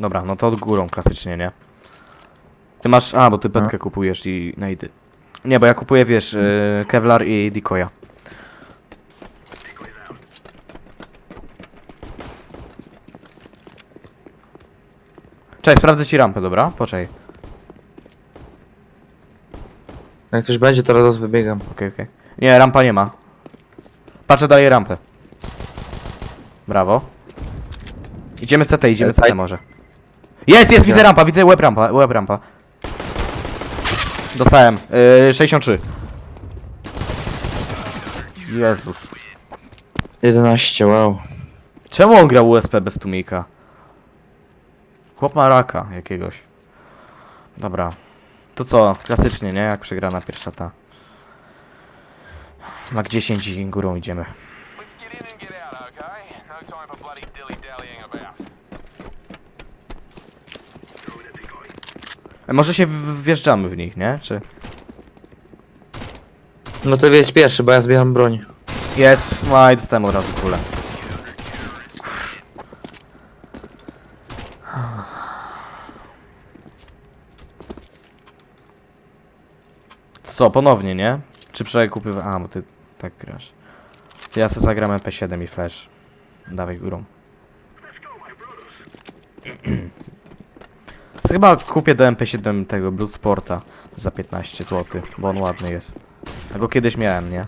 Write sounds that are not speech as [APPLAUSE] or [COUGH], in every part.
Dobra, no to od górą klasycznie, nie? Ty masz... A, bo ty petkę kupujesz i najdy. Nie, bo ja kupuję, wiesz, yy, Kevlar i Decoya. Cześć, sprawdzę ci rampę, dobra? Poczekaj. Jak coś będzie, to raz wybiegam. Okej, okej. Nie, rampa nie ma. Patrzę, daję rampę. Brawo. Idziemy z CT, idziemy z CT może. Jest, jest, widzę rampa, widzę web rampa, web rampa. Dostałem. Yy, 63. Jezus. 11, wow. Czemu on grał USP bez tłumika? Chłop ma raka jakiegoś. Dobra. To co? Klasycznie, nie? Jak przegrana pierwsza ta. Na 10 i górą idziemy. Let's get in and get out, okay? No time for bloody dilly-dallying about. E, Może się w- wjeżdżamy w nich, nie? Czy... No to wieź pierwszy, bo ja zbieram broń. Jest. No i dostałem od razu kulę. Co, ponownie, nie? Czy przekupy... A, bo ty tak grasz. Ja sobie zagram MP7 i flash. Dawaj górą. [CLEARS THROAT] Chyba kupię do MP7 tego Bloodsporta za 15 zł, bo on ładny jest. A go kiedyś miałem, nie?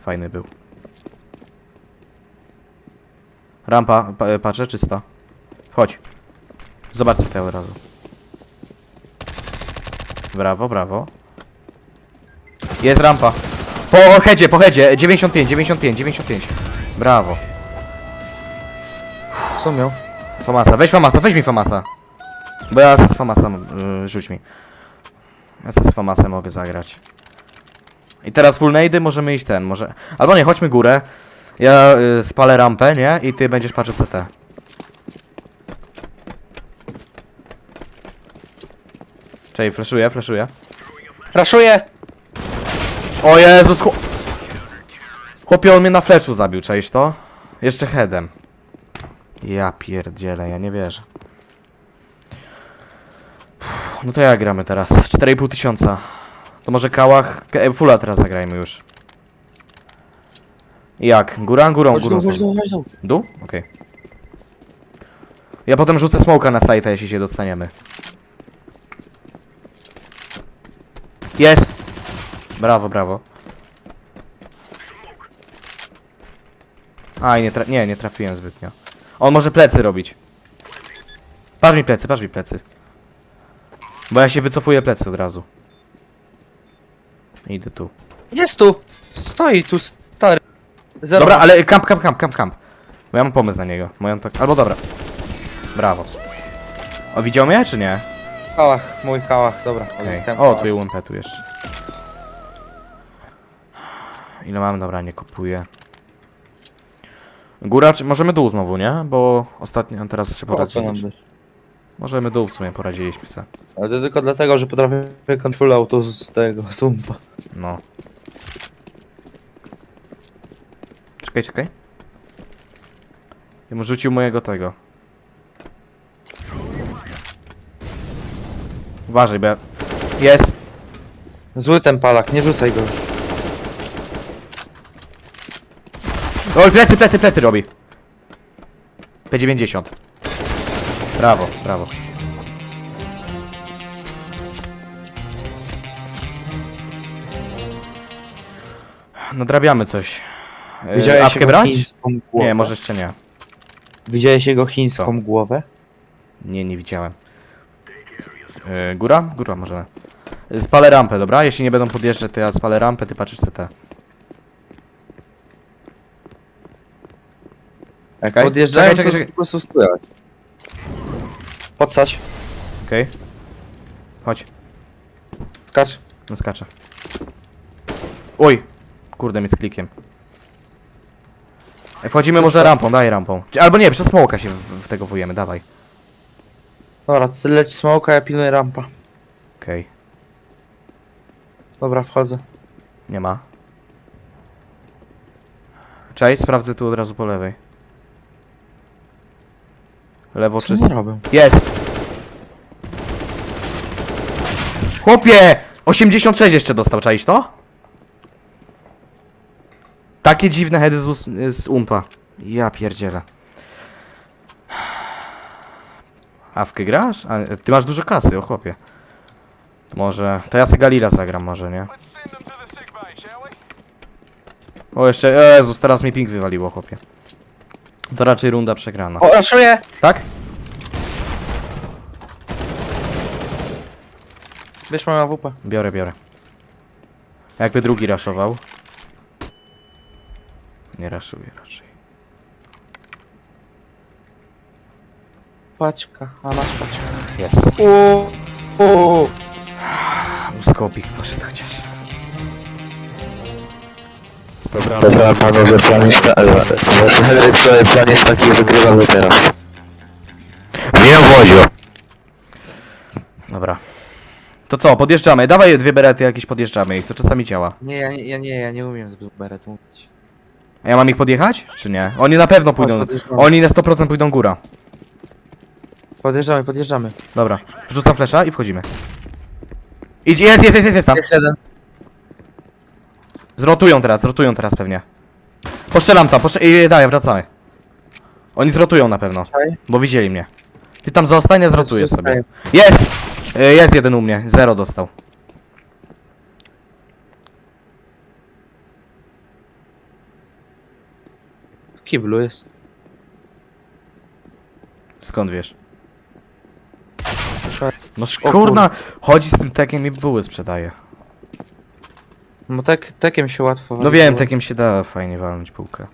Fajny był. Rampa, pa, patrzę, czysta. Chodź. Zobaczcie to od razu. Brawo, brawo. Jest rampa. Po headzie, po headzie. 95, 95, 95. Brawo. Co miał? Famasa, weź Famasa, weź mi Famasa. Bo ja z Famasem, y, rzuć mi. Ja z Famasem mogę zagrać. I teraz full nade możemy iść ten, może... Albo nie, chodźmy górę. Ja y, spalę rampę, nie? I ty będziesz patrzył CT. Czej, flashuję, flashuję. Raszuję! O Jezus, chłop... Chłopie, on mnie na flashu zabił, czaisz to? Jeszcze headem. Ja pierdzielę, ja nie wierzę. No to jak gramy teraz? 4,5 tysiąca. To może kałach... E, Fulla teraz zagrajmy już. Jak? Góra? Górą, Chodź górą. chodź tu, chodź tu. Dół? Okej. Ja potem rzucę smoka na site, jeśli się dostaniemy. Jest! Brawo, brawo. Aj, nie, tra nie, nie trafiłem zbytnio. On może plecy robić. Patrz mi plecy, patrz mi plecy. Bo ja się wycofuję plecy od razu. Idę tu. Jest tu! Stoi tu, stary. Zero. Dobra, ale kamp, kamp, kamp, kamp, kamp. Bo ja mam pomysł na niego. Moją tak... Albo dobra. Brawo. O, widział mnie, czy nie? Kałach, mój kałach, dobra. Odzyskałem O, kałach. tu i UMP tu jeszcze. Ile mam? Dobra, nie kupuję. Góra, czy możemy dół znowu, nie? Bo ostatnio teraz się O, co nam poradziliśmy. być? Możemy dół w sumie poradziliśmy se. Ale to tylko dlatego, że potrafię control auto z tego sumpa. No. Czekaj, czekaj. Ja mu rzucił mojego tego. Uważaj, bo ja... Jest! Zły ten palak, nie rzucaj go. Oj, plecy, plecy, plecy robi. P90. Brawo, brawo. Nadrabiamy coś. Yy, Widziałeś Awkę jego brać? chińską głowę? Nie, może jeszcze nie. Widziałeś jego chińską głowę? Nie, nie widziałem. Yy, góra? Góra możemy. Yy, Spalę rampę, dobra? Jeśli nie będą podjeżdżać, to ja spalę rampę, ty patrzysz CT. Okej. podjeżdżają, Czekaj, czekaj, to czekaj. po prostu stójać. Podsać, Okej? Chodź, skacz. no skaczę. Oj! Kurde, mi z klikiem. Ej, Wchodzimy może rampą, daj rampą. Czy- Albo nie, przez smoka się w, w tego wujemy, dawaj. Dobra, ty leć smoka, ja pilnuję rampa. Okej, Dobra, wchodzę. nie ma. Cześć, sprawdzę tu od razu po lewej. Lewo czy... nie? Jest! Chłopie! 86 jeszcze dostał, czaisz to? Takie dziwne heady z, z umpa. Ja pierdzielę. Awkę grasz? A, ty masz dużo kasy, o chłopie. Może... To ja se Galila zagram może, nie? O, jeszcze... Jezus, teraz mi ping wywaliło, chłopie. To raczej runda przegrana. O, raszuję! Tak? Wiesz, mam AWP. Biorę, biorę. Jakby drugi raszował. Nie raszuje raczej. Paćka, a masz paćkę. Jest. Uuu, uuu. Skopik poszedł chociaż. Dobra, panowie, plan jest, e, plan jest taki, wygrywamy teraz. Wiem, Wodzio. Dobra. To co, podjeżdżamy. Dawaj dwie berety jakieś podjeżdżamy ich, to czasami działa. Nie, ja, nie- ja nie, ja nie umiem z beret mówić. A ja mam ich podjechać? Czy nie? Oni na pewno pójdą. podjeżdżamy. Oni na 100% pójdą góra. Podjeżdżamy, podjeżdżamy. Dobra. Rzucam flesza i wchodzimy. Idź, jest, jest, jest, jest, jest tam. Jest jeden. Zrotują teraz, zrotują teraz pewnie. Poszczelam tam, poszczel... i daj, wracamy. Oni zrotują na pewno, bo widzieli mnie. Ty tam zostań, ja zrotuję sobie. Jest! Y, Jest jeden u mnie, zero dostał. W kiblu jest. Skąd wiesz? No O kurna, chodzi z tym tekiem i były sprzedaje. No tak, takiem się łatwo No wiem, tekiem się da fajnie walnąć półkę.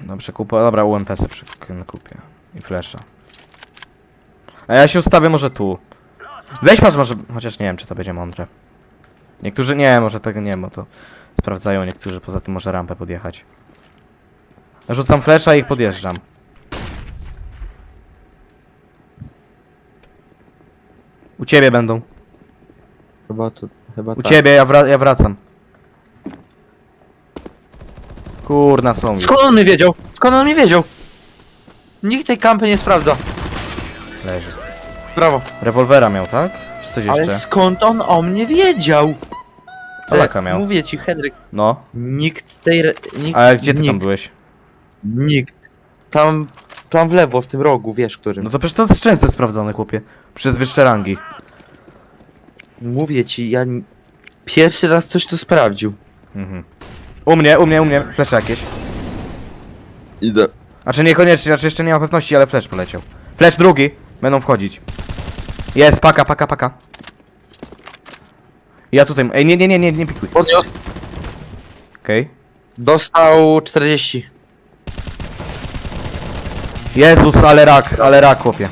Dobrze, kupa, dobra, UMP se przy- kupię. I flesza. A ja się ustawię może tu. Weź masz może, chociaż nie wiem czy to będzie mądre. Niektórzy, nie, może tego nie, bo to sprawdzają niektórzy, poza tym może rampę podjechać. Rzucam flesza i ich podjeżdżam. U ciebie będą. Chyba to, chyba U tak. ciebie, ja, wra ja wracam. Kurna są. Skąd on mnie wiedział? Skąd on mnie wiedział? Nikt tej kampy nie sprawdza. Leży. Brawo. Rewolwera miał, tak? Czy coś jeszcze? Ale skąd on o mnie wiedział? Polaka miał. Mówię ci, Henryk, No. nikt tej... Re... Nikt, A gdzie ty nikt, tam byłeś? Nikt. Tam, tam w lewo, w tym rogu, wiesz którym. No to przecież to jest często sprawdzone, chłopie. Przez wyższe rangi. Mówię ci, ja pierwszy raz coś tu sprawdził. Mhm. U mnie, u mnie, u mnie, flash jakieś. Idę. A czy niekoniecznie, znaczy jeszcze nie ma pewności, ale flash poleciał. Flash drugi, będą wchodzić. Jest, paka, paka, paka. Ja tutaj, ej, nie, nie, nie, nie, nie pikuj. Podniósł. Okej. Dostał 40. Jezus, ale rak, ale rak, chłopie.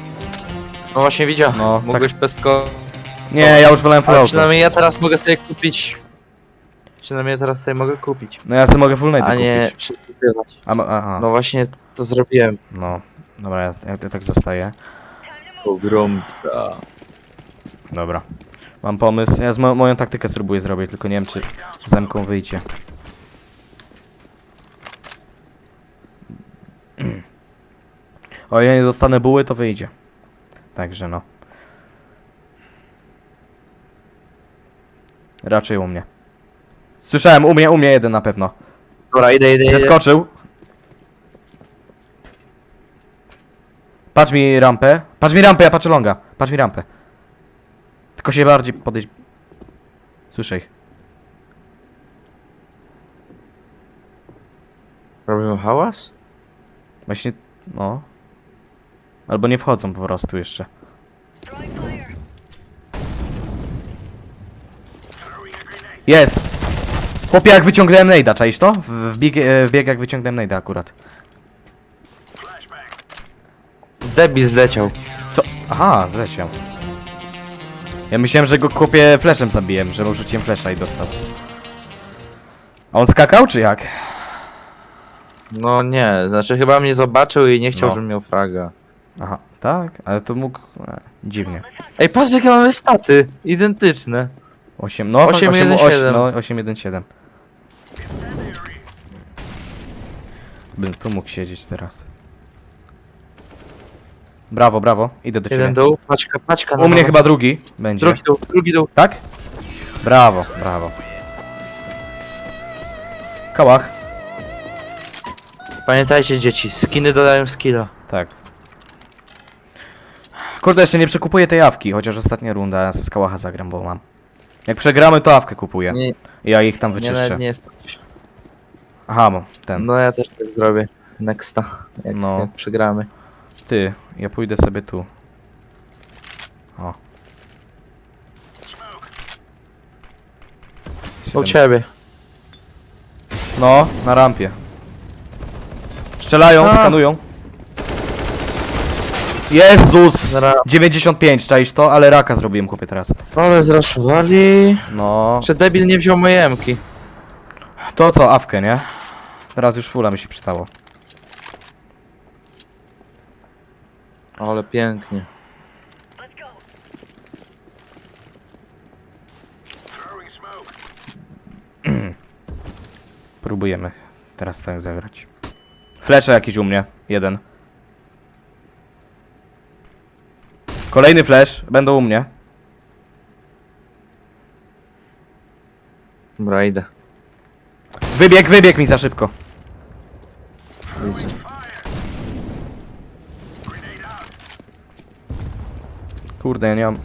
No właśnie widziałem. No, No, Mogłeś pesko... Nie, ja już wolałem full Ale auto. przynajmniej ja teraz mogę sobie kupić... Przynajmniej ja teraz sobie mogę kupić. No ja sobie mogę full A nie kupić. przykupywać. A, aha, No właśnie to zrobiłem. no. Dobra, ja, ja, ja tak zostaję. Pogromca. Dobra. Mam pomysł. Ja z mo moją taktykę spróbuję zrobić, tylko nie wiem czy zemką wyjdzie. O ja nie dostanę buły, to wyjdzie. Także no. Raczej u mnie. Słyszałem, u mnie, u mnie jeden na pewno. Dobra, idę, idę, idę. Zeskoczył. Patrz mi rampę. Patrz mi rampę, ja patrzę longa. Patrz mi rampę. Tylko się bardziej podejść. Słyszę ich. Robimy hałas? Właśnie, no. Albo nie wchodzą po prostu jeszcze. Jest! Chłopie, jak wyciągnąłem nade'a, czaisz to? W, w, bieg, e, w bieg jak wyciągnąłem nade'a akurat. Debil zleciał. Co? Aha, zleciał. Ja myślałem, że go kopię fleszem zabiłem, że mu rzuciłem flesza i dostał. A on skakał, czy jak? No nie, znaczy chyba mnie zobaczył i nie chciał, No. żebym miał fraga. Aha, tak? Ale to mógł... E, dziwnie. Ej, patrz jakie mamy staty. Identyczne. 8, no, 8, 8, 1, 8, 7. no, 8, 1, 7. Bym tu mógł siedzieć teraz. Brawo, brawo. Idę do ciebie. Jeden dół, paczka, paczka. na U mnie dole. chyba drugi będzie. Drugi dół, drugi dół. Tak? Brawo, brawo. Kałach. Pamiętajcie dzieci, skiny dodają skilla. Tak. Kurde, jeszcze nie przekupuję tej awki, chociaż ostatnia runda ja ze skałacha zagram, bo mam. Jak przegramy, to awkę kupuję. Nie, Ja ich tam nie, wyczyszczę. nawet nie jest. Aha, ten. No ja też tak zrobię. Nexta, jak, No. jak przegramy. Ty, ja pójdę sobie tu. O. U ciebie. No, na rampie. Strzelają, A. skanują. Jezus! Zara- 95, czaisz to? Ale raka zrobiłem, chłopie, teraz. Ale zraszowali. No. Czy debil nie wziął mojej emki? To co, awkę, nie? Teraz już fula mi się przystało. Ale pięknie. [CLEARS THROAT] Próbujemy teraz tak zagrać. Flesze jakiś u mnie. Jeden. Kolejny flash. Będą u mnie. Dobra, idę. Wybieg, wybieg mi za szybko. Kurde, ja nie mam...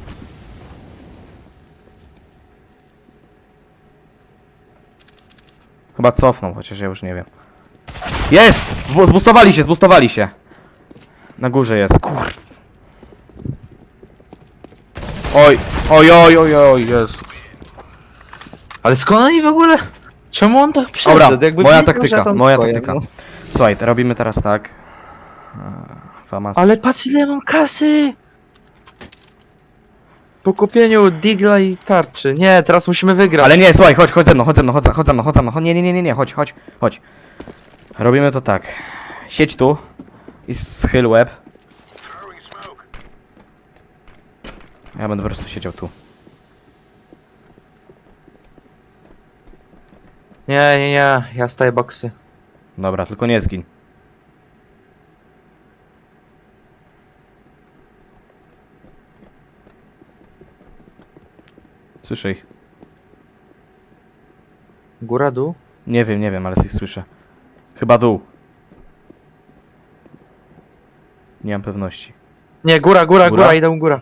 Chyba cofnął, chociaż ja już nie wiem. Jest! Zbu- Zbustowali się, zbustowali się. Na górze jest, kur... Oj, oj, oj, oj, oj, Jezus. Ale skąd oni w ogóle? Czemu on tak przyszedł? Dobra, Jakby moja taktyka, tam moja stoję, taktyka. no. Słuchaj, to robimy teraz tak. Eee, Fama... Ale patrz ile mam kasy! Po kupieniu digla i tarczy. Nie, teraz musimy wygrać. Ale nie, słuchaj, chodź, chodź ze mną, chodź ze mną, chodź, chodź ze mną, chodź ze mną. Chodź, Nie, nie, nie, nie, nie, chodź, chodź, chodź. Robimy to tak. Siedź tu i schyl łeb. Ja będę po prostu siedział tu. Nie, nie, nie, ja staję boksy. Dobra, tylko nie zgin. Słyszę ich. Góra, dół? Nie wiem, nie wiem, ale ich słyszę. Chyba dół. Nie mam pewności. Nie, góra, góra, Góra? góra, idę góra.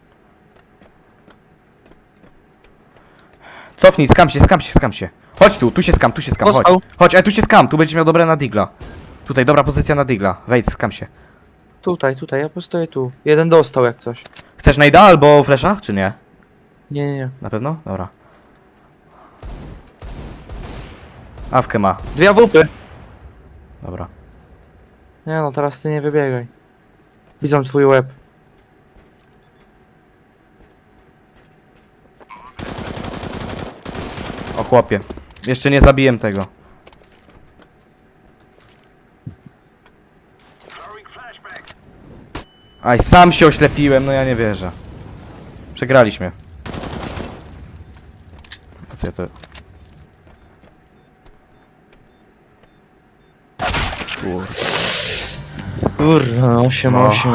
Cofnij, skam się, skam się, skam się. Chodź tu, tu się skam, tu się skam, chodź. Dostał. Chodź, ale tu się skam, tu będziesz miał dobre na digla. Tutaj, dobra pozycja na digla. Wejdź, skam się. Tutaj, tutaj, ja postoję tu. Jeden dostał jak coś. Chcesz najda albo flesza, czy nie? Nie, nie, nie. Na pewno? Dobra. Awkę ma. Dwie awupy. Dobra. Nie no, teraz ty nie wybiegaj. Widzą twój łeb. Chłopie. Jeszcze nie zabiłem tego. Aj, sam się oślepiłem, no ja nie wierzę. Przegraliśmy. Co ja to... Kur... Kurwa, 8, No. 8.